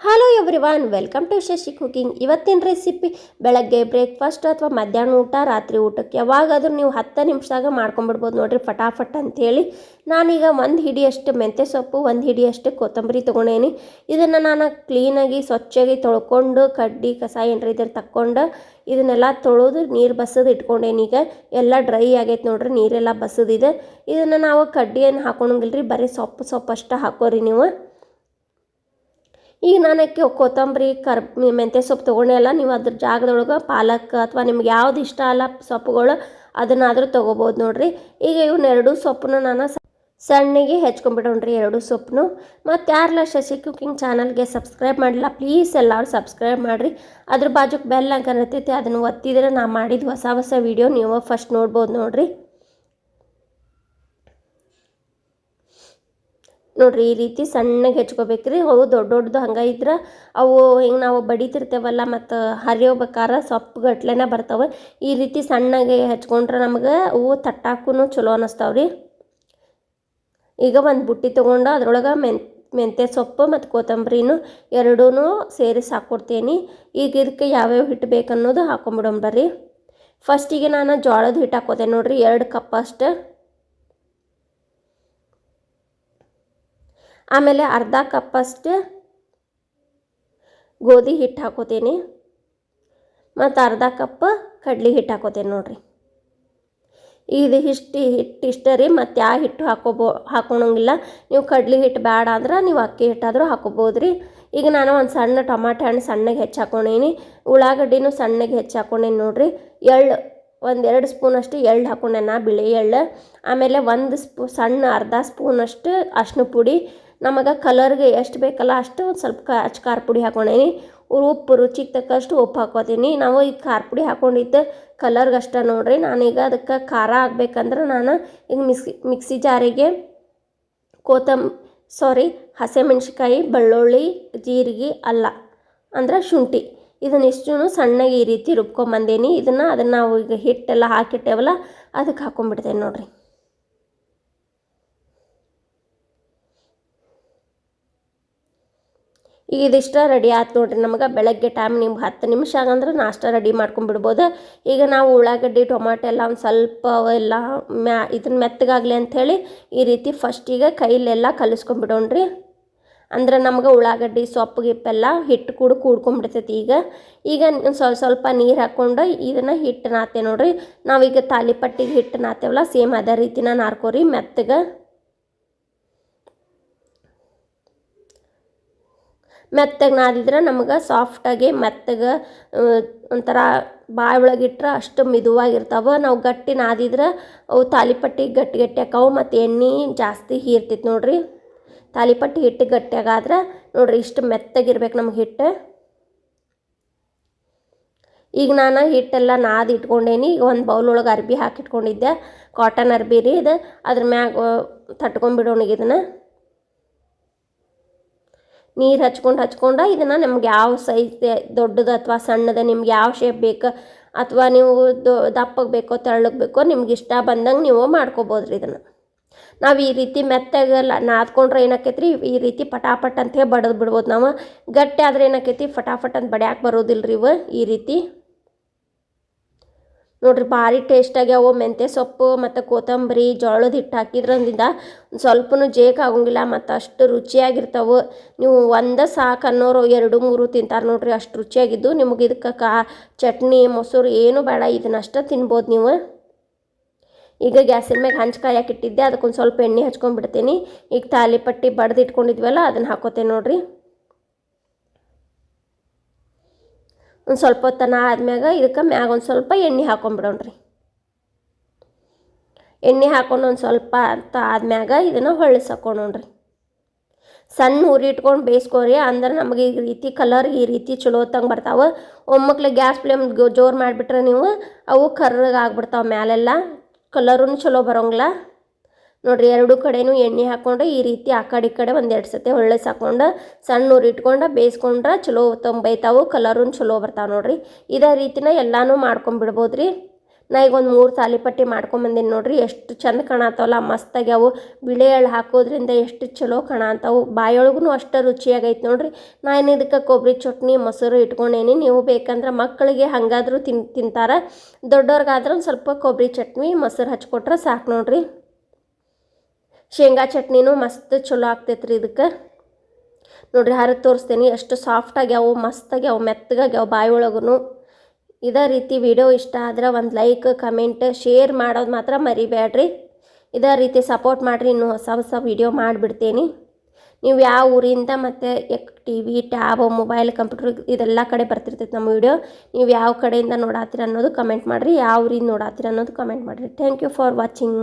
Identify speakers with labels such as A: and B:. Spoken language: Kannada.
A: Hello everyone welcome to Shashi cooking ಇವತ್ತಿನ ರೆಸಿಪಿ ಬೆಳಗ್ಗೆ ಬ್ರೇಕ್ಫಾಸ್ಟ್ ಅಥವಾ ಮಧ್ಯಾಹ್ನ ಊಟ, ರಾತ್ರಿ ಊಟಕ್ಕೆ ಯಾವಾಗಾದರೂ ನೀವು ಹತ್ತು ನಿಮಿಷದಾಗ ಮಾಡ್ಕೊಂಬಿಡ್ಬೋದು ನೋಡಿರಿ ಫಟಾಫಟ್ ಅಂಥೇಳಿ. ನಾನೀಗ ಒಂದು ಹಿಡಿಯಷ್ಟು ಮೆಂತ್ಯ ಸೊಪ್ಪು, ಒಂದು ಹಿಡಿಯಷ್ಟು ಕೊತ್ತಂಬರಿ ತೊಗೊಂಡೇನಿ. ಇದನ್ನು ನಾನು ಕ್ಲೀನಾಗಿ ಸ್ವಚ್ಛಾಗಿ ತೊಳ್ಕೊಂಡು, ಕಡ್ಡಿ, ಕಸ ಏನ್ರ ಇದ್ರೆ ತಕ್ಕೊಂಡು ಇದನ್ನೆಲ್ಲ ತೊಳೆದು ನೀರು ಬಸದು ಇಟ್ಕೊಂಡೇನಿ ಈಗ. ಎಲ್ಲ ಡ್ರೈ ಆಗೈತೆ ನೋಡ್ರಿ, ನೀರೆಲ್ಲ ಬಸದಿದೆ ಇದನ್ನು ನಾವು ಕಡ್ಡಿಯನ್ನು ಏನು ರೀ ಬರೀ ಸೊಪ್ಪು ಸೊಪ್ಪು ಅಷ್ಟೇ ಹಾಕೋರಿ ನೀವು. ಈಗ ನಾನು ಅಕ್ಕಿ ಕೊತ್ತಂಬರಿ, ಕರ್ ಮೆಂತ್ಯ ಸೊಪ್ಪು ತೊಗೊಂಡೆಲ್ಲ ನೀವು ಅದ್ರ ಜಾಗದೊಳಗೆ ಪಾಲಕ್ ಅಥವಾ ನಿಮ್ಗೆ ಯಾವ್ದು ಇಷ್ಟ ಅಲ್ಲ ಸೊಪ್ಪುಗಳು ಅದನ್ನಾದರೂ ತೊಗೋಬೋದು ನೋಡಿರಿ. ಈಗ ಇವನ್ನ ಎರಡು ಸೊಪ್ಪನ್ನ ನಾನು ಸಣ್ಣಗೆ ಸಣ್ಣಗೆ ಹೆಚ್ಕೊಂಡ್ಬಿಡೋಣ್ರಿ ಎರಡು ಸೊಪ್ಪನ್ನು. ಮತ್ತು ಯಾರಲ್ಲ ಶಶಿ ಕುಕ್ಕಿಂಗ್ ಚಾನಲ್ಗೆ ಸಬ್ಸ್ಕ್ರೈಬ್ ಮಾಡಿಲ್ಲ ಪ್ಲೀಸ್ ಎಲ್ಲರೂ ಸಬ್ಸ್ಕ್ರೈಬ್ ಮಾಡಿರಿ. ಅದ್ರ ಬಾಜುಕ್ ಬೆಲ್ ಅಂತ ಇರ್ತೈತಿ, ಅದನ್ನು ಒತ್ತಿದ್ರೆ ನಾ ಮಾಡಿದ ಹೊಸ ಹೊಸ ವೀಡಿಯೋ ನೀವು ಫಸ್ಟ್ ನೋಡ್ಬೋದು ನೋಡ್ರಿ. ನೋಡ್ರಿ ಈ ರೀತಿ ಸಣ್ಣಗೆ ಹೆಚ್ಕೋಬೇಕ್ರಿ. ಅವು ದೊಡ್ಡ ದೊಡ್ಡದು ಹಂಗೆ ಇದ್ರೆ ಅವು ಹಿಂಗೆ ನಾವು ಬಡಿತಿರ್ತೇವಲ್ಲ ಮತ್ತು ಹರಿಯೋಬೇಕಾರ ಸೊಪ್ಪು ಗಟ್ಲೆನೇ ಬರ್ತಾವೆ. ಈ ರೀತಿ ಸಣ್ಣಗೆ ಹೆಚ್ಕೊಂಡ್ರೆ ನಮಗೆ ಅವು ತಟ್ಟಾಕೂ ಚಲೋ ಅನ್ನಿಸ್ತಾವ್ರಿ ಈಗ ಒಂದು ಬುಟ್ಟಿ ತೊಗೊಂಡು ಅದ್ರೊಳಗೆ ಮೆನ್, ಮೆಂತ್ಯ ಸೊಪ್ಪು ಮತ್ತು ಕೊತ್ತಂಬರಿನು ಎರಡೂ ಸೇರಿಸಿ ಹಾಕ್ಕೊಡ್ತೀನಿ ಈಗ ಇದಕ್ಕೆ ಯಾವ್ಯಾವ ಹಿಟ್ಟು ಬೇಕನ್ನೋದು ಹಾಕೊಂಬಿಡೋಣ ಬರ್ರಿ. ಫಸ್ಟಿಗೆ ನಾನು ಜೋಳದ ಹಿಟ್ಟು ಹಾಕೋತೇನೆ ನೋಡಿರಿ. ಎರಡು ಕಪ್ ಅಷ್ಟು ಆಮೇಲೆ ಅರ್ಧ ಕಪ್ಪಷ್ಟು ಗೋಧಿ ಹಿಟ್ಟು ಹಾಕೋತೀನಿ. ಮತ್ತು ಅರ್ಧ ಕಪ್ ಕಡ್ಲಿ ಹಿಟ್ಟು ಹಾಕೋತೀನಿ ನೋಡಿರಿ. ಇದು ಇಷ್ಟು ಹಿಟ್ಟು ಇಷ್ಟ ರೀ, ಮತ್ತು ಯಾವ ಹಿಟ್ಟು ಹಾಕೋಬೋ ಹಾಕೊಳಂಗಿಲ್ಲ ನೀವು ಕಡ್ಲಿ ಹಿಟ್ಟು ಬೇಡ ಅಂದ್ರೆ ನೀವು ಅಕ್ಕಿ ಹಿಟ್ಟಾದರೂ ಹಾಕೋಬೋದು ರೀ. ಈಗ ನಾನು ಒಂದು ಸಣ್ಣ ಟೊಮಾಟೆ ಹಣ್ಣು ಸಣ್ಣಗೆ ಹೆಚ್ಚು ಹಾಕೊಂಡೀನಿ ಉಳ್ಳಾಗಡ್ಡಿನೂ ಸಣ್ಣಗೆ ಹೆಚ್ಚು ಹಾಕೊಂಡೀನಿ ನೋಡಿರಿ. ಎಳ್ಳು ಒಂದೆರಡು ಸ್ಪೂನಷ್ಟು ಎಳ್ಳು ಹಾಕೊಂಡೆ ನಾ, ಬಿಳಿ ಎಳ್ಳು. ಆಮೇಲೆ ಒಂದು ಸ್ಪೂ, ಸಣ್ಣ ಅರ್ಧ ಸ್ಪೂನಷ್ಟು ಅರ್ಶಿನ ಪುಡಿ ನಮಗೆ ಕಲರ್ಗೆ ಎಷ್ಟು ಬೇಕಲ್ಲ ಅಷ್ಟು ಒಂದು ಸ್ವಲ್ಪ ಕ ಅಚ್ ಖಾರ ಪುಡಿ ಹಾಕೊಂಡೇನಿ. ಉಪ್ಪು ರುಚಿಗೆ ತಕ್ಕಷ್ಟು ಉಪ್ಪು ಹಾಕೋತೀನಿ. ನಾವು ಈ ಖಾರ ಪುಡಿ ಹಾಕೊಂಡಿದ್ದು ಕಲರ್ಗೆ ಅಷ್ಟೇ ನೋಡ್ರಿ. ನಾನೀಗ ಅದಕ್ಕೆ ಖಾರ ಆಗಬೇಕಂದ್ರೆ ನಾನು ಈಗ ಮಿಕ್ಸಿ ಮಿಕ್ಸಿ ಜಾರಿಗೆ ಕೋತಂ ಸಾರಿ ಹಸಿಮೆಣ್ಸಿಕಾಯಿ ಬೆಳ್ಳುಳ್ಳಿ, ಜೀರಿಗೆ, ಅಲ್ಲ ಅಂದ್ರೆ ಶುಂಠಿ. ಇದನ್ನಿಷ್ಟು ಸಣ್ಣಗೆ ಈ ರೀತಿ ರುಬ್ಕೊಂಬಂದೇನಿ. ಇದನ್ನು ಅದನ್ನು ನಾವು ಈಗ ಹಿಟ್ಟೆಲ್ಲ ಹಾಕಿಟ್ಟೇವಲ್ಲ ಅದಕ್ಕೆ ಹಾಕೊಂಡ್ಬಿಡ್ತೇನೆ ನೋಡ್ರಿ. ಈಗ ಇದಿಷ್ಟ ರೆಡಿ ಆಯ್ತು ನೋಡಿರಿ ನಮಗೆ ಬೆಳಗ್ಗೆ ಟೈಮ್ ನಿಮ್ಗೆ ಹತ್ತು ನಿಮಿಷ ಆಗಂದ್ರೆ ನಾಷ್ಟ ರೆಡಿ ಮಾಡ್ಕೊಂಡ್ಬಿಡ್ಬೋದು ಈಗ ನಾವು ಉಳ್ಳಾಗಡ್ಡಿ, ಟೊಮಾಟೊ ಎಲ್ಲ ಒಂದು ಸ್ವಲ್ಪ ಎಲ್ಲ ಮ್ಯಾ ಇದನ್ನ ಮೆತ್ತಗಾಗಲಿ ಅಂಥೇಳಿ ಈ ರೀತಿ ಫಸ್ಟಿಗೆ ಕೈಲೆಲ್ಲ ಕಲಿಸ್ಕೊಂಡ್ಬಿಡೋಣ್ರಿ ಅಂದ್ರೆ ನಮ್ಗೆ ಉಳ್ಳಾಗಡ್ಡಿ, ಸೊಪ್ಪು, ಗಿಪ್ಪೆಲ್ಲ ಹಿಟ್ಟು ಕೂಡ ಕೂಡ್ಕೊಂಡ್ಬಿಡ್ತೈತಿ ಈಗ. ಈಗ ಸ್ವಲ್ಪ ಸ್ವಲ್ಪ ನೀರು ಹಾಕ್ಕೊಂಡು ಇದನ್ನು ಹಿಟ್ಟು ನಾತೆ ನೋಡ್ರಿ. ನಾವೀಗ ತಾಲಿಪಟ್ಟಿಗೆ ಹಿಟ್ಟು ನಾತೇವಲ್ಲ, ಸೇಮ್ ಅದೇ ರೀತಿನ ನಾರ್ಕೋರಿ ಮೆತ್ತಗೆ. ಮೆತ್ತಗೆ ನಾದಿದ್ರೆ ನಮ್ಗೆ ಸಾಫ್ಟಾಗಿ ಮೆತ್ತಗೆ ಒಂಥರ ಬಾಯಿ ಒಳಗೆ ಅಷ್ಟು ಮಿದುವಾಗಿರ್ತಾವೆ. ನಾವು ಗಟ್ಟಿ ನಾದಿದ್ರೆ ಅವು ತಾಲಿಪಟ್ಟಿ ಗಟ್ಟಿ ಗಟ್ಟಿ ಆಕಾವು ಮತ್ತು ಎಣ್ಣೆ ಜಾಸ್ತಿ ಹೀರ್ತಿತ್ತು ನೋಡ್ರಿ. ತಾಲಿಪಟ್ಟಿ ಹಿಟ್ಟು ಗಟ್ಟಿಯಾಗಾದ್ರೆ ನೋಡ್ರಿ ಇಷ್ಟು ಮೆತ್ತಗಿರ್ಬೇಕು ನಮ್ಗೆ ಹಿಟ್ಟು. ಈಗ ನಾನು ಹಿಟ್ಟೆಲ್ಲ ನಾದಿ ಇಟ್ಕೊಂಡೇನಿ. ಈಗ ಒಂದು ಬೌಲ್ ಒಳಗೆ ಅರ್ಬಿ ಹಾಕಿಟ್ಕೊಂಡಿದ್ದೆ. ಕಾಟನ್ ಅರ್ಬಿ ರೀ ಇದು. ಅದ್ರ ಮ್ಯಾಗ ತಟ್ಕೊಂಡ್ಬಿಡೋಣ ಈಗ ಇದನ್ನು. ನೀರು ಹಚ್ಕೊಂಡು ಹಚ್ಕೊಂಡು ಇದನ್ನು ನಮ್ಗೆ ಯಾವ ಸೈಜ್ ದೊಡ್ಡದು ಅಥವಾ ಸಣ್ಣದು ನಿಮ್ಗೆ ಯಾವ ಶೇಪ್ ಬೇಕು ಅಥವಾ ನೀವು ದಪ್ಪಗೆ ಬೇಕೋ, ತೆಳ್ಳಗೆ ಬೇಕೋ ನಿಮ್ಗೆ ಇಷ್ಟ ಬಂದಂಗೆ ನೀವು ಮಾಡ್ಕೋಬೋದು ರೀ ಇದನ್ನು. ನಾವು ಈ ರೀತಿ ಮೆತ್ತಗೆಲ್ಲ ನಾದ್ಕೊಂಡ್ರೆ ಏನಾಕೈತಿ ರೀ ಈ ರೀತಿ ಪಟಾಪಟ್ ಅಂತ ಹೇಳಿ ಬಡದು ಬಿಡ್ಬೋದು ನಾವು. ಗಟ್ಟಿ ಆದರೆ ಏನಾಕೈತಿ, ಫಟಾಫಟ್ ಅಂತ ಬಡ್ಯಾಕೆ ಬರೋದಿಲ್ಲ ರೀ ಇವು ಈ ರೀತಿ. ನೋಡ್ರಿ ಭಾರಿ ಟೇಸ್ಟಾಗ್ಯಾವು ಮೆಂತ್ಯ ಸೊಪ್ಪು ಮತ್ತು ಕೊತ್ತಂಬರಿ ಜೋಳದ ಹಿಟ್ಟು ಹಾಕಿದ್ರಿಂದ ಸ್ವಲ್ಪನು ಜೇಕ್ ಆಗೋಂಗಿಲ್ಲ ಮತ್ತು ಅಷ್ಟು ರುಚಿಯಾಗಿರ್ತವೆ. ನೀವು ಒಂದು ಸಾಕು ಅನ್ನೋರು ಎರಡು ಮೂರು ತಿಂತಾರೆ ನೋಡ್ರಿ ಅಷ್ಟು ರುಚಿಯಾಗಿದ್ದು. ನಿಮಗೆ ಇದಕ್ಕೆ ಕಾ, ಚಟ್ನಿ, ಮೊಸರು ಏನು ಬೇಡ, ಇದನ್ನಷ್ಟೇ ತಿನ್ಬೋದು ನೀವು. ಈಗ ಗ್ಯಾಸಿನ ಮ್ಯಾಗ ಹಂಚ್ ಇಟ್ಟಿದ್ದೆ ಅದಕ್ಕೊಂದು ಸ್ವಲ್ಪ ಎಣ್ಣೆ ಹಚ್ಕೊಂಡ್ಬಿಡ್ತೀನಿ ಈಗ ತಾಲಿಪಟ್ಟಿ ಬಡ್ದು ಇಟ್ಕೊಂಡಿದ್ವಲ್ಲ, ಅದನ್ನು ಹಾಕೋತೇನೆ ನೋಡ್ರಿ. ಒಂದು ಸ್ವಲ್ಪ ಹೊತ್ತನ ಆದ್ಮ್ಯಾಗ ಇದಕ್ಕೆ ಮ್ಯಾಗ ಒಂದು ಸ್ವಲ್ಪ ಎಣ್ಣೆ ಹಾಕೊಂಡ್ಬಿಡೋಣ್ರಿ ಎಣ್ಣೆ ಹಾಕೊಂಡು ಒಂದು ಸ್ವಲ್ಪ ಅಂತ ಆದ್ಮ್ಯಾಗ ಇದನ್ನು ಹೊಳ್ಳಿಸಿ ಹಾಕೊಂಡ್ರಿ ಸಣ್ಣ ಉರಿ ಇಟ್ಕೊಂಡು ಬೇಯಿಸ್ಕೊರಿ, ಅಂದ್ರೆ ನಮಗೆ ಈ ರೀತಿ ಕಲರ್ ಈ ರೀತಿ ಚಲೋ ಹೊತ್ತಂಗೆ ಬರ್ತಾವೆ. ಒಮ್ಮಕ್ಲೆ ಗ್ಯಾಸ್ ಫ್ಲೇಮ್ ಜೋರು ಮಾಡಿಬಿಟ್ರೆ ನೀವು ಅವು ಕರ್ರಗೆ ಆಗ್ಬಿಡ್ತಾವೆ ಮ್ಯಾಲೆಲ್ಲ ಕಲರೂ ಚಲೋ ಬರೋಂಗಿಲ್ಲ. ನೋಡ್ರಿ, ಎರಡು ಕಡೆನೂ ಎಣ್ಣೆ ಹಾಕ್ಕೊಂಡು ಈ ರೀತಿ ಆ ಕಡೆ ಈ ಕಡೆ ಒಂದೆರಡು ಸತಿ ಹೊಳ್ಳೆ ಹಾಕ್ಕೊಂಡು ಸಣ್ಣ ಉರಿ ಇಟ್ಕೊಂಡು ಬೇಯಿಸ್ಕೊಂಡ್ರೆ ಚಲೋ ತಂಬೈತಾವು ಕಲರೂ ಚಲೋ ಬರ್ತಾವೆ ನೋಡ್ರಿ. ಇದೇ ರೀತಿನ ಎಲ್ಲನೂ ಮಾಡ್ಕೊಂಬಿಡ್ಬೋದು ರೀ ನಾ ಈಗ ಒಂದು ಮೂರು ತಾಲಿಪಟ್ಟಿ ಮಾಡ್ಕೊಂಬಂದಿನಿ ನೋಡ್ರಿ, ಎಷ್ಟು ಚಂದ ಕಾಣತ್ತವಲ್ಲ ಮಸ್ತಾಗ್ಯಾವು ಬಿಳಿ ಎಳ್ಳು ಹಾಕೋದ್ರಿಂದ ಎಷ್ಟು ಚಲೋ ಕಾಣತ್ತಾವು ಬಾಯೊಳಗೂ ಅಷ್ಟು ರುಚಿಯಾಗೈತೆ ನೋಡ್ರಿ. ನಾನು ಇದಕ್ಕೆ ಕೊಬ್ಬರಿ ಚಟ್ನಿ, ಮೊಸರು ಇಟ್ಕೊಂಡೇನಿ. ನೀವು ಬೇಕಂದ್ರೆ ಮಕ್ಕಳಿಗೆ ಹಾಗಾದ್ರೂ ತಿನ್, ತಿಂತಾರೆ. ದೊಡ್ಡವ್ರಿಗಾದ್ರೆ ಸ್ವಲ್ಪ ಕೊಬ್ಬರಿ ಚಟ್ನಿ, ಮೊಸರು ಹಚ್ಕೊಟ್ರೆ ಸಾಕು ನೋಡ್ರಿ. ಶೇಂಗಾ ಚಟ್ನಿನೂ ಮಸ್ತ್ ಚಲೋ ಆಗ್ತೈತ್ರಿ ಇದಕ್ಕೆ. ನೋಡ್ರಿ ಹರಿದು ತೋರಿಸ್ತೇನೆ, ಎಷ್ಟು ಸಾಫ್ಟ್ ಆಗ್ಯಾವು, ಮಸ್ತ್ ಆಗ್ಯಾವು ಮೆತ್ತಗಾಗ್ಯಾವ ಬಾಯಿ ಒಳಗೂ ಇದೇ ರೀತಿ ವಿಡಿಯೋ ಇಷ್ಟ ಆದ್ರೆ ಒಂದು ಲೈಕ್ ಕಮೆಂಟ್ ಶೇರ್ ಮಾಡೋದು ಮಾತ್ರ ಮರಿಬೇಡ್ರಿ ಇದೇ ರೀತಿ ಸಪೋರ್ಟ್ ಮಾಡಿರಿ, ಇನ್ನೂ ಹೊಸ ಹೊಸ ವಿಡಿಯೋ ಮಾಡಿಬಿಡ್ತೀನಿ. ನೀವು ಯಾವ ಊರಿಂದ ಮತ್ತು ಎಕ್ T V tab mobile computer ಇದೆಲ್ಲ ಕಡೆ ಬರ್ತಿರ್ತೈತೆ ನಮ್ಮ ವಿಡಿಯೋ ನೀವು ಯಾವ ಕಡೆಯಿಂದ ನೋಡಾತ್ತೀರ ಅನ್ನೋದು ಕಮೆಂಟ್ ಮಾಡಿರಿ, ಯಾವ ಊರಿಂದ ನೋಡಾತ್ತೀರ ಅನ್ನೋದು ಕಮೆಂಟ್ ಮಾಡಿರಿ. Thank you for watching